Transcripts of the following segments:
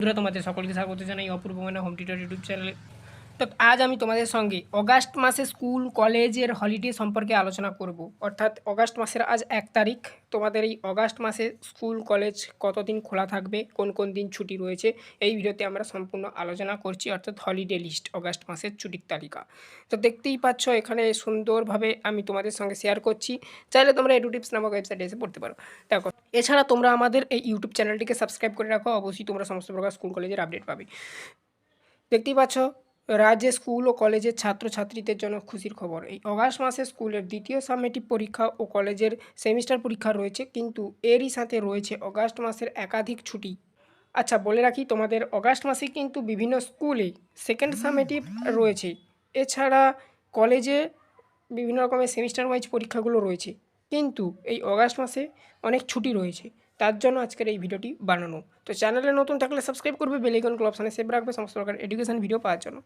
বন্ধুরা তোমাদের সকলকে স্বাগত জানাই অপূর্ব মানে হোম টিউটার ইউটিউব চ্যানেলে তো আজ আমি তোমাদের সঙ্গে অগাস্ট মাসে স্কুল, কলেজের হলিডে সম্পর্কে আলোচনা করব। অর্থাৎ অগাস্ট মাসের আজ এক তারিখ। তোমাদের এই অগাস্ট মাসে স্কুল, কলেজ কতদিন খোলা থাকবে, কোন কোন দিন ছুটি রয়েছে, এই ভিডিওতে আমরা সম্পূর্ণ আলোচনা করছি, অর্থাৎ হলিডে লিস্ট অগাস্ট মাসের ছুটির তালিকা। তো দেখতেই পাচ্ছ, এখানে সুন্দরভাবে আমি তোমাদের সঙ্গে শেয়ার করছি। চাইলে তোমরা এডুটিপস নামক ওয়েবসাইটে এসে পড়তে পারো। দেখো, এছাড়া তোমরা আমাদের এই ইউটিউব চ্যানেলটিকে সাবস্ক্রাইব করে রাখো, অবশ্যই তোমরা সমস্ত প্রকার স্কুল, কলেজের আপডেট পাবে। দেখতেই পাচ্ছ রাজ্যে স্কুল ও কলেজের ছাত্রছাত্রীদের জন্য খুশির খবর। এই অগাস্ট মাসে স্কুলের দ্বিতীয় সামেটিভ পরীক্ষা ও কলেজের সেমিস্টার পরীক্ষা রয়েছে, কিন্তু এরই সাথে রয়েছে অগাস্ট মাসের একাধিক ছুটি। আচ্ছা বলে রাখি, তোমাদের অগাস্ট মাসে কিন্তু বিভিন্ন স্কুলে সেকেন্ড সামেটিভ রয়েছে। এছাড়া কলেজে বিভিন্ন রকমের সেমিস্টার ওয়াইজ পরীক্ষাগুলো রয়েছে, কিন্তু এই অগাস্ট মাসে অনেক ছুটি রয়েছে। তার জন্য আজকের এই ভিডিওটি বানানো। তো চ্যানেলে নতুন থাকলে সাবস্ক্রাইব করবে বেলাইকন ক্লাব অপশানে সেভ রাখবে, সমস্ত প্রকার এডুকেশন ভিডিও পাওয়ার জন্য।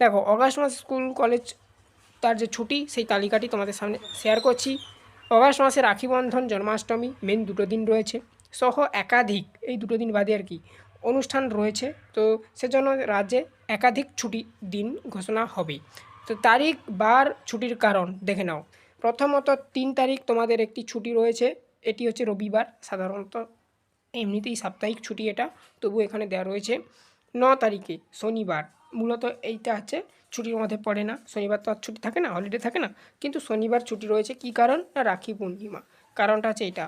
দেখো, অগাস্ট মাস স্কুল কলেজ তার যে ছুটি, সেই তালিকাটি তোমাদের সামনে শেয়ার করছি। অগাস্ট মাসে রাখি বন্ধন, জন্মাষ্টমী মেন দুটো দিন রয়েছে। সহ একাধিক, এই দুটো দিন বাদে আর কি, অনুষ্ঠান রয়েছে। তো সেজন্য রাজ্যে একাধিক ছুটি দিন ঘোষণা হবে। তো তারিখ, বার, ছুটির কারণ দেখে নাও। প্রথমত তিন তারিখ তোমাদের একটি ছুটি রয়েছে। এটি হচ্ছে রবিবার, সাধারণত এমনিতেই সাপ্তাহিক ছুটি এটা তবু এখানে দেওয়া রয়েছে ন তারিখে শনিবার। মূলত এইটা হচ্ছে ছুটির মধ্যে পড়ে না, শনিবার তো আর ছুটি থাকে না হলিডে থাকে না, কিন্তু শনিবার ছুটি রয়েছে। কি কারণ? না, রাখি পূর্ণিমা। কারণটা হচ্ছে এটা।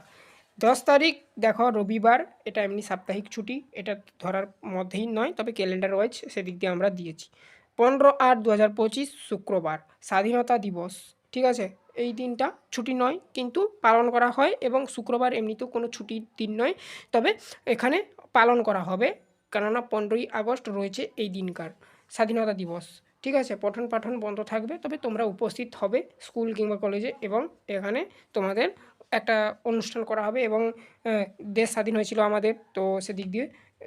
দশ তারিখ, দেখো রবিবার, এটা এমনি সাপ্তাহিক ছুটি, এটা ধরার মধ্যেই নয়, তবে ক্যালেন্ডার ওয়াইজ সেদিক দিয়ে আমরা দিয়েছি। পনেরো আট দু শুক্রবার, স্বাধীনতা দিবস, ঠিক আছে? এই দিনটা ছুটি নয়, কিন্তু পালন করা হয় এবং শুক্রবার এমনিতেও কোনো ছুটির দিন নয়। তবে এখানে পালন করা হবে, কেননা পনেরোই আগস্ট রয়েছে এই দিনকার, স্বাধীনতা দিবস। ঠিক আছে, পঠন পাঠন বন্ধ থাকবে, তবে তোমরা উপস্থিত হবে স্কুল কিংবা কলেজে এবং এখানে তোমাদের একটা অনুষ্ঠান করা হবে এবং দেশ স্বাধীন হয়েছিল আমাদের, তো সেদিক দিয়ে,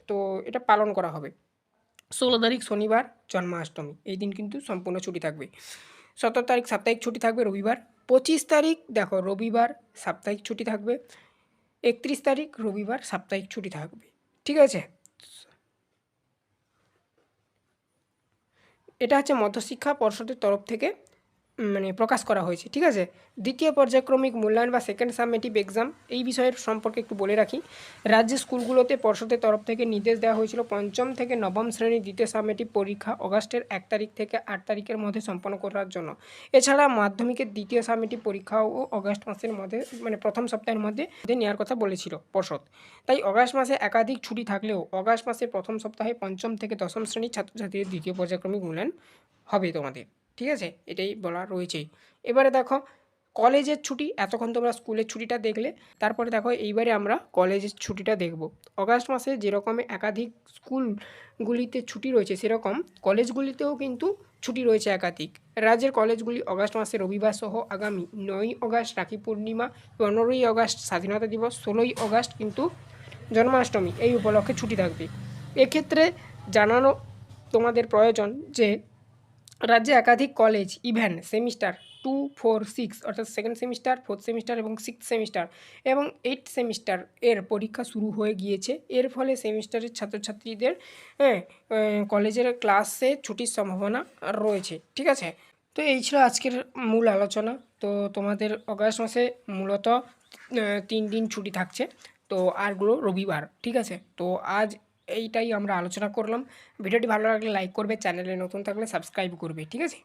তো এটা পালন করা হবে। ষোলো তারিখ শনিবার, জন্মাষ্টমী, এই দিন কিন্তু সম্পূর্ণ ছুটি থাকবে। সতেরো তারিখ সাপ্তাহিক ছুটি থাকবে রবিবার পঁচিশ তারিখ, দেখো রবিবার সাপ্তাহিক ছুটি থাকবে। একত্রিশ তারিখ, রবিবার সাপ্তাহিক ছুটি থাকবে। ঠিক আছে? এটা হচ্ছে মধ্যশিক্ষা পর্ষদের তরফ থেকে। মানে প্রকাশ করা হয়েছে, ঠিক আছে? দ্বিতীয় পর্যায়ক্রমিক মূল্যায়ন বা সেকেন্ড সাবমেটিভ এক্সাম এই বিষয়ের সম্পর্কে একটু বলে রাখি। রাজ্যের স্কুলগুলোতে পর্ষদের তরফ থেকে নির্দেশ দেওয়া হয়েছিল, পঞ্চম থেকে নবম শ্রেণির দ্বিতীয় সাবমেটিভ পরীক্ষা অগাস্টের এক তারিখ থেকে আট তারিখের মধ্যে সম্পন্ন করার জন্য। এছাড়া মাধ্যমিকের দ্বিতীয় সাবমেটিভ পরীক্ষাও অগাস্ট মাসের মধ্যে মানে প্রথম সপ্তাহের মধ্যে নেওয়ার কথা বলেছিল পর্ষদ। তাই অগাস্ট মাসে একাধিক ছুটি থাকলেও অগাস্ট মাসের প্রথম সপ্তাহে পঞ্চম থেকে দশম শ্রেণির ছাত্রছাত্রীদের দ্বিতীয় পর্যায়ক্রমিক মূল্যায়ন হবে তোমাদের। ঠিক আছে? এটাই বলা রয়েছেই। এবারে দেখো, কলেজের ছুটি, এতক্ষণ তোমরা স্কুলের ছুটিটা দেখলে। তারপরে দেখো, এইবারে আমরা কলেজের ছুটিটা দেখব। অগাস্ট মাসে যেরকম একাধিক স্কুলগুলিতে ছুটি রয়েছে, সেরকম কলেজগুলিতেও কিন্তু ছুটি রয়েছে একাধিক। রাজ্যের কলেজগুলি অগাস্ট মাসে রবিবার সহ আগামী নয়ই অগাস্ট রাখি পূর্ণিমা, পনেরোই অগাস্ট স্বাধীনতা দিবস, ষোলোই অগাস্ট কিন্তু জন্মাষ্টমী। এই উপলক্ষে ছুটি থাকবে। এক্ষেত্রে জানানো তোমাদের প্রয়োজন যে রাজ্যে একাধিক college even semester two four six অর্থাৎ সেকেন্ড সেমিস্টার ফোর্থ সেমিস্টার এবং সিক্স সেমিস্টার এবং এইট সেমিস্টার এর পরীক্ষা শুরু হয়ে গিয়েছে। এর ফলে সেমিস্টারের ছাত্রছাত্রীদের হ্যাঁ কলেজের ক্লাসে ছুটির সম্ভাবনা রয়েছে। ঠিক আছে? তো এই ছিল আজকের মূল আলোচনা। তো তোমাদের অগাস্ট মাসে মূলত তিন দিন ছুটি থাকছে। তো আরগুলো রবিবার। ঠিক আছে? তো আজ এইটাই আমরা আলোচনা করলাম। ভিডিওটি ভালো লাগলে লাইক করবে চ্যানেলে নতুন থাকলে সাবস্ক্রাইব করবে, ঠিক আছে?